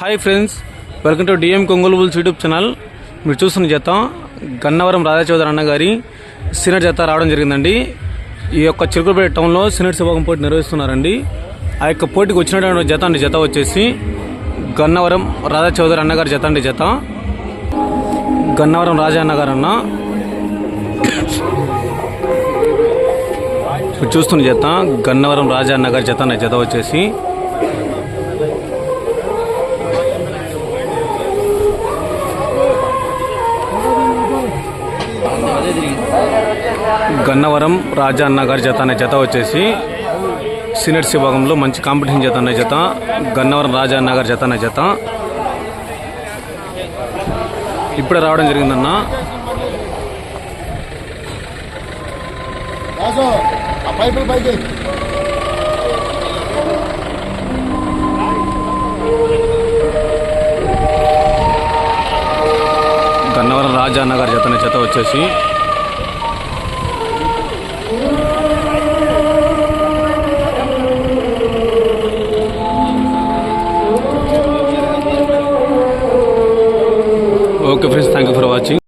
Hi friends welcome to DM కొంగోలు bulls YouTube channel. మీరు చూస్తున్న జత గన్నవరం రాధా అన్న గారి సీనియర్ జత రావడం జరిగిందండి. ఈ యొక్క చిరుకుపేట టౌన్లో సీనియర్ విభాగం పోటీ నిర్వహిస్తున్నారండి. ఆ యొక్క పోటీకి వచ్చినటువంటి జత అండి జత వచ్చేసి గన్నవరం రాధా చౌదరి అన్నగారి జత అండి జత. గన్నవరం రాజా అన్నగారు అన్న. మీరు చూస్తున్న జత గన్నవరం రాజా అన్నగారి జత అన్న జత వచ్చేసి. గన్నవరం రాజా గారి జత అనే జత వచ్చేసి సీనియర్స్ విభాగంలో మంచి కాంపిటీషన్ జత అనే జత గన్నవరం రాజా అన్న గారి జత అనే జత. ఇప్పుడే రావడం జరిగిందన్న. గన్నవరం రాజా అన్న గారి జత అనే జత వచ్చేసి யூடியூப்க்கு ஃப்ரெண்ட்ஸ் தேங்க்யூ ஃபார் வாட்சிங்